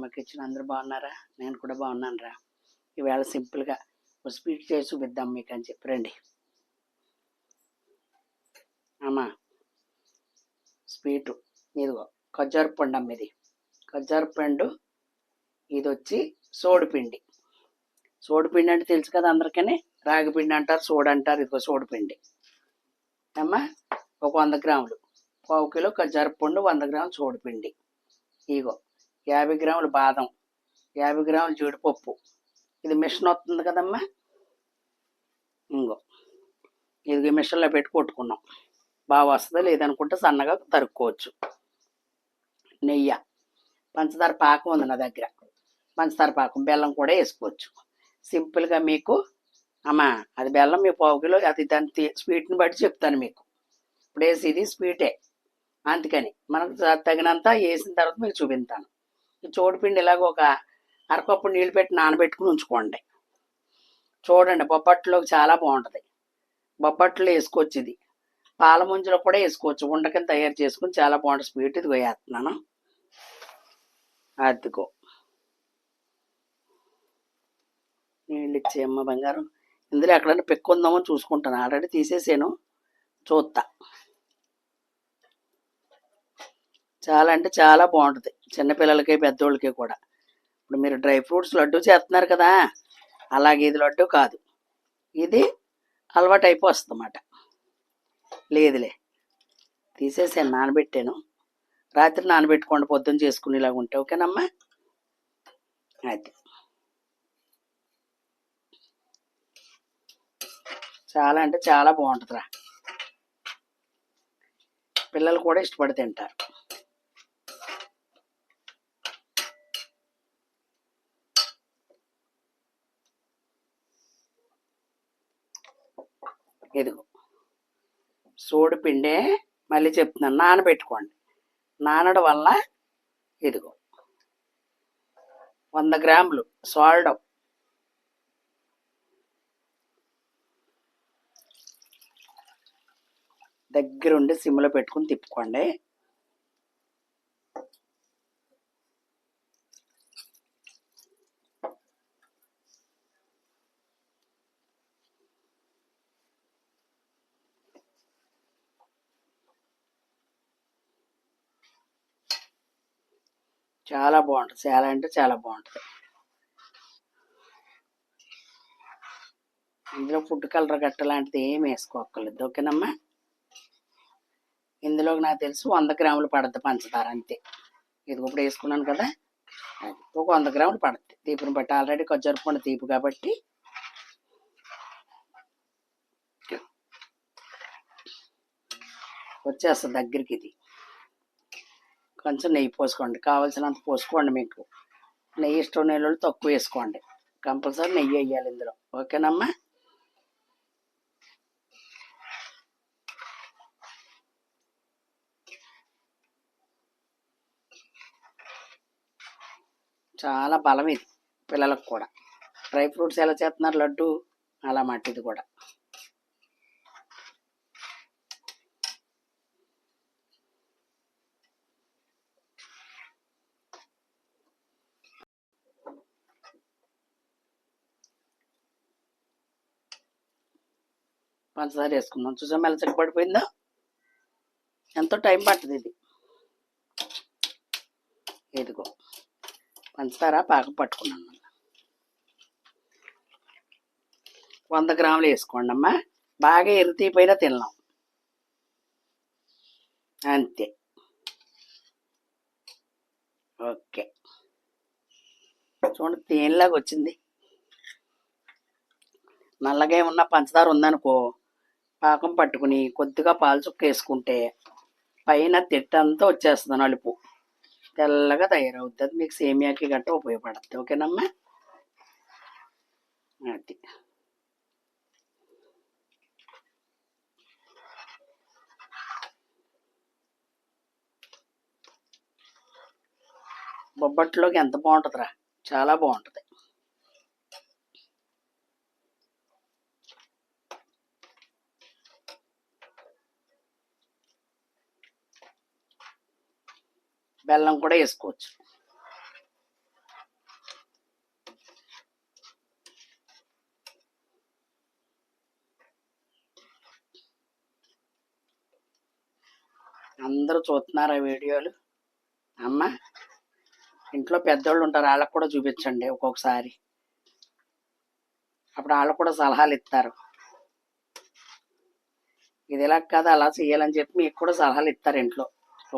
అమ్మ కిచెన్ అందరూ బాగున్నారా? నేను కూడా బాగున్నాను రా ఈవేళ సింపుల్గా ఒక స్వీట్ చేసి చూపిద్దాం మీకు అని చెప్పి. రండి. అమ్మా. స్వీటు. ఇదిగో ఖజ్జారు పండు అమ్మ ఇది. ఖజ్జారు పండు ఇది వచ్చి సోడిపిండి సోడిపిండి అంటే తెలుసు కదా అందరికీ రాగిపిండి అంటారు సోడు అంటారు ఇదిగో సోడిపిండి అమ్మా ఒక వంద గ్రాములు. పావు కిలో ఖజ్జారు పండు వంద గ్రాములు సోడిపిండి ఇగో యాభై గ్రాములు బాదం యాభై గ్రాములు జీడిపప్పు. ఇది మిషన్ వస్తుంది కదమ్మా? ఇంకో ఇది మిషన్లో పెట్టి కొట్టుకున్నాం. బాగా వస్తుంది లేదనుకుంటే సన్నగా తరుక్కోవచ్చు. నెయ్యి. పంచదార పాకం ఉంది నా దగ్గర. పంచదార పాకం బెల్లం కూడా వేసుకోవచ్చు. సింపుల్గా మీకు అమ్మా అది బెల్లం మీ పావు కిలో అది దాని స్వీట్ని బట్టి చెప్తాను మీకు. ఇప్పుడు వేసి ఇది స్వీటే. అందుకని మనకు తగినంత వేసిన తర్వాత మీకు చూపిస్తాను. చోడుపిండి ఇలాగ ఒక అరకప్పు నీళ్ళు పెట్టి నానబెట్టుకుని ఉంచుకోండి. చూడండి బొబ్బట్లోకి చాలా బాగుంటుంది. బొబ్బట్లో వేసుకోవచ్చు ఇది. పాల ముంజలో కూడా వేసుకోవచ్చు. ఉండకని తయారు చేసుకుని చాలా బాగుంటుంది. స్వీట్ ఇది వేస్తున్నాను. అద్దుకో నీళ్ళు ఇచ్చేయమ్మ బంగారం. ఇందులో ఎక్కడైనా పెక్కుందామో చూసుకుంటాను. ఆల్రెడీ తీసేసాను. చూస్తా చాలా అంటే చాలా బాగుంటుంది. చిన్నపిల్లలకి పెద్దోళ్ళకి కూడా. ఇప్పుడు మీరు డ్రై ఫ్రూట్స్ లడ్డు చేస్తున్నారు కదా అలాగే ఇది లడ్డు కాదు. ఇది అలవాటు అయిపోస్తుంది అన్నమాట లేదులే. తీసేసాను నానబెట్టాను. రాత్రి నానబెట్టుకోండి పొద్దున్న చేసుకునేలాగా ఉంటే ఓకేనమ్మా? అది చాలా అంటే చాలా బాగుంటుందిరా. పిల్లలు కూడా ఇష్టపడి తింటారు. ఇదిగో. సోడి పిండే మళ్ళీ చెప్తున్నాను నానబెట్టుకోండి. నానడం వల్ల ఇదిగో. వంద గ్రాములు సాల్డం. దగ్గరుండి సిమ్లో పెట్టుకుని తిప్పుకోండి. చాలా బాగుంటుంది. చాలా అంటే చాలా బాగుంటుంది. ఇందులో ఫుడ్ కలర్ గట్ట లాంటిది ఏమి వేసుకోక్కర్లేదు. ఓకేనమ్మా? ఇందులోకి నాకు తెలుసు వంద గ్రాములు పడుతుంది పంచదార అంతే. ఇది ఇప్పుడు వేసుకున్నాను కదా. ఒక వంద గ్రాములు పడుతుంది తీపిని బట్టి ఆల్రెడీ జరుపుకున్న తీపి కాబట్టి. వచ్చేస్తుంది దగ్గరికి ఇది. కొంచెం నెయ్యి పోసుకోండి. కావాల్సినంత పోసుకోండి మీకు. నెయ్యి ఇష్టం నెయ్యి తక్కువ వేసుకోండి. కంపల్సరీ నెయ్యి వేయాలి ఇందులో. ఓకేనమ్మా? చాలా బలం ఇది పిల్లలకు కూడా. డ్రై ఫ్రూట్స్ ఎలా చేస్తున్నారు? లడ్డు అలా మట్టిది కూడా. పంచదార వేసుకుందాం. చూసాం మెల్లచక్క పడిపోయిందా? ఎంతో టైం పడుతుంది ఇది. ఇదిగో పంచదార పాక పట్టుకున్నాను మళ్ళీ. వంద గ్రాములు వేసుకోండి అమ్మా. బాగా ఎరితీపోయినా తిన్నాం అంతే. ఓకే. చూడండి తేనెలాగా వచ్చింది. నల్లగా ఉన్న పంచదార ఉందనుకో. పాకం పట్టుకుని కొద్దిగా పాలు చుక్క వేసుకుంటే పైన తిట్టంతా వచ్చేస్తుంది నలుపు. తెల్లగా తయారవుతుంది అది మీకు సేమియాకి గట్ట ఉపయోగపడుతుంది ఓకేనమ్మా? అది. బొబ్బట్లోకి ఎంత బాగుంటుందిరా? చాలా బాగుంటుంది. బెల్లం కూడా వేసుకోవచ్చు. అందరూ చూస్తున్నారు ఆ వీడియోలు. అమ్మ ఇంట్లో పెద్దోళ్ళు ఉంటారు వాళ్ళకు కూడా చూపించండి ఒక్కొక్కసారి. అప్పుడు వాళ్ళకు కూడా సలహాలు ఇస్తారు. ఇది ఇలా కాదు అలా చేయాలని చెప్పి మీకు కూడా సలహాలు ఇస్తారు ఇంట్లో.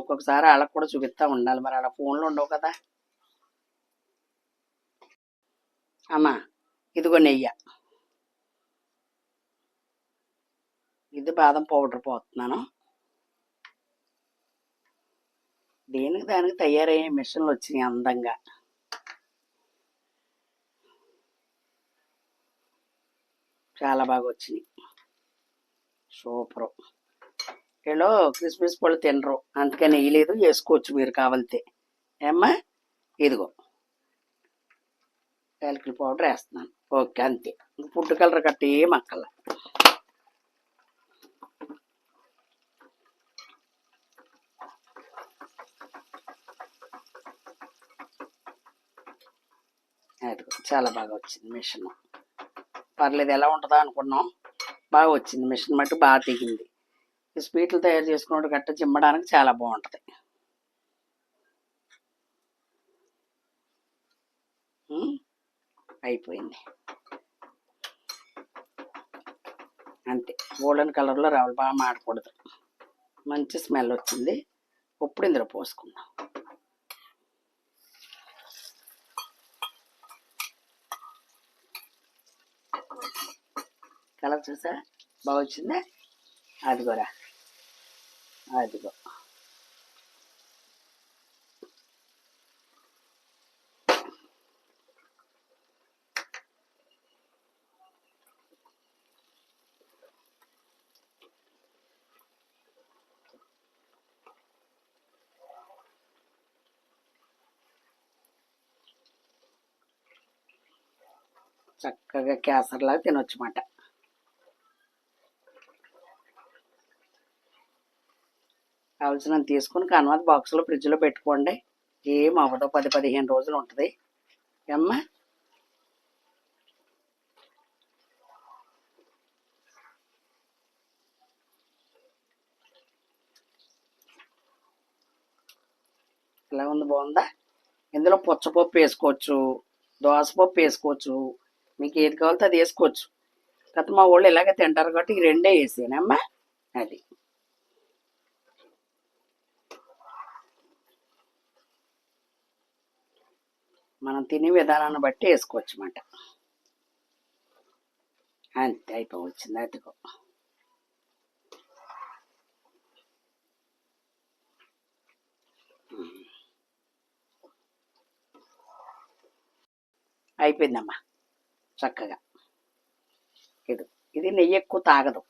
ఒక్కొక్కసారి వాళ్ళకు కూడా చూపిస్తూ ఉండాలి. మరి వాళ్ళ ఫోన్లో ఉండవు కదా. అమ్మా ఇదిగో నెయ్యి. ఇది బాదం పౌడర్ పోతున్నాను. దేనికి దానికి తయారయ్యే మిషన్లు వచ్చినాయి అందంగా. చాలా బాగా వచ్చినాయి. సూపరు. వీళ్ళు క్రిస్మస్ పళ్ళు తినరు. అందుకని వేయలేదు వేసుకోవచ్చు మీరు కావాలితే. ఏమ్మా? ఇదిగో. యాలకుల పౌడర్ వేస్తున్నాను. ఓకే అంతే. ఫుడ్ కలర్ కట్ట ఏం అక్కల అదిగో చాలా బాగా వచ్చింది మిషన్. పర్లేదు ఎలా ఉంటుందా అనుకున్నాం. బాగా వచ్చింది మిషన్ మట్టు బాగా తెగింది. ఈ స్వీట్లు తయారు చేసుకున్నట్టు గట్ట చిమ్మడానికి చాలా బాగుంటుంది. అయిపోయింది. అంతే గోల్డెన్ కలర్లో రావాలి బాగా మాడకూడదు. మంచి స్మెల్ వచ్చింది. ఇప్పుడు ఇందులో పోసుకుందాం. కలర్ చూసా బాగా వచ్చిందా అదిగోరా. అదిగో చక్కగా కేసరిలాగా తినొచ్చు మాట కావాల్సినంత తీసుకుని కన్వాత బాక్స్లో ఫ్రిడ్జ్లో పెట్టుకోండి. ఏం అవ్వదు. పది పదిహేను రోజులు ఉంటుంది. అమ్మా ఎలా ఉంది? బాగుందా? ఇందులో పుచ్చపప్పు వేసుకోవచ్చు. దోసపప్పు వేసుకోవచ్చు. మీకు ఏది కావాలో అది వేసుకోవచ్చు. కాకపోతే మా వాళ్ళు ఇలాగే తింటారు కాబట్టి ఈ రెండే వేసానమ్మా అది. మనం తినే విధానాన్ని బట్టి వేసుకోవచ్చు అన్నమాట అంతే అయిపోవచ్చింది అదిగో. అయిపోయిందమ్మా చక్కగా. ఇది ఇది నెయ్యి ఎక్కువ తాగదు.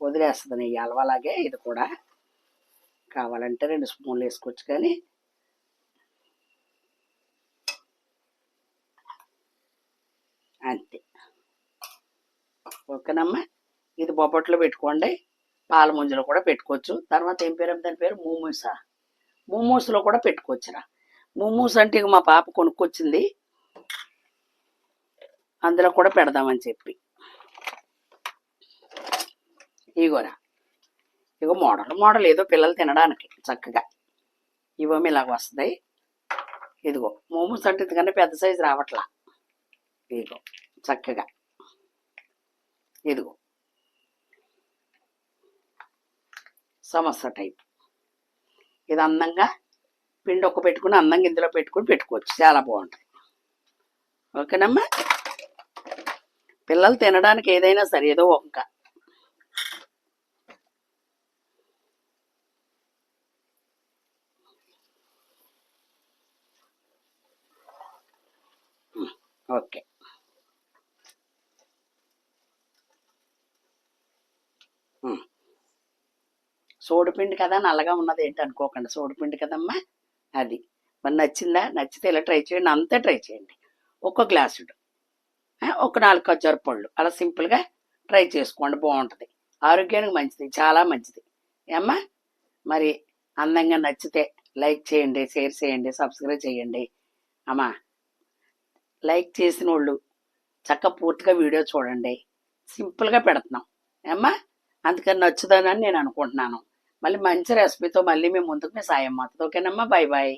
వదిలేస్తుంది నెయ్యి అలవలాగే ఇది కూడా. కావాలంటే రెండు స్పూన్లు వేసుకోవచ్చు కానీ అంతే. ఓకేనమ్మా? ఇది బొబ్బట్లో పెట్టుకోండి. పాల ముంజలో కూడా పెట్టుకోవచ్చు. తర్వాత ఏం పేరు? దాని పేరు మూమూస. మూమూస్లో కూడా పెట్టుకోవచ్చురా. మూమూస్ అంటే ఇక మా పాప కొనుక్కొచ్చింది. అందులో కూడా పెడదామని చెప్పి. ఇగోరా. ఇగో మోడల్ మోడల్ ఏదో పిల్లలు తినడానికి చక్కగా. ఇవేమి ఇలాగ వస్తుంది. ఇదిగో మోమోస్ అంటే ఇంతకన్నా పెద్ద సైజు రావట్లా. ఇదిగో చక్కగా. ఇదిగో. సమస్య టైప్ ఇది అందంగా పిండి ఒక్క పెట్టుకుని అందంగా ఇందులో పెట్టుకుని పెట్టుకోవచ్చు. చాలా బాగుంటుంది ఓకేనమ్మా? పిల్లలు తినడానికి ఏదైనా సరే ఏదో వంక ఓకే ఉమ్. సోడిపిండి కదా నల్లగా ఉన్నది ఏంటి అనుకోకండి. సోడిపిండి కదమ్మా అది. మరి నచ్చిందా? నచ్చితే ఇలా ట్రై చేయండి. అంతా ట్రై చేయండి. ఒక్క గ్లాసుడు. ఒక నాలుగు ఖర్జూర పళ్ళు. అలా సింపుల్గా ట్రై చేసుకోండి. బాగుంటుంది. ఆరోగ్యానికి మంచిది. చాలా మంచిది. ఏమ్మా? మరి అందంగా నచ్చితే లైక్ చేయండి షేర్ చేయండి సబ్స్క్రైబ్ చేయండి. అమ్మా లైక్ చేసిన వాళ్ళు చక్క పూర్తిగా వీడియో చూడండి. సింపుల్గా పెడుతున్నాం. ఏమ్మా? అందుకని నచ్చుదానని నేను అనుకుంటున్నాను. మళ్ళీ మంచి రెసిపీతో మళ్ళీ మేము ముందుకు మీ సాయం అవుతుంది. ఓకేనమ్మా? Bye bye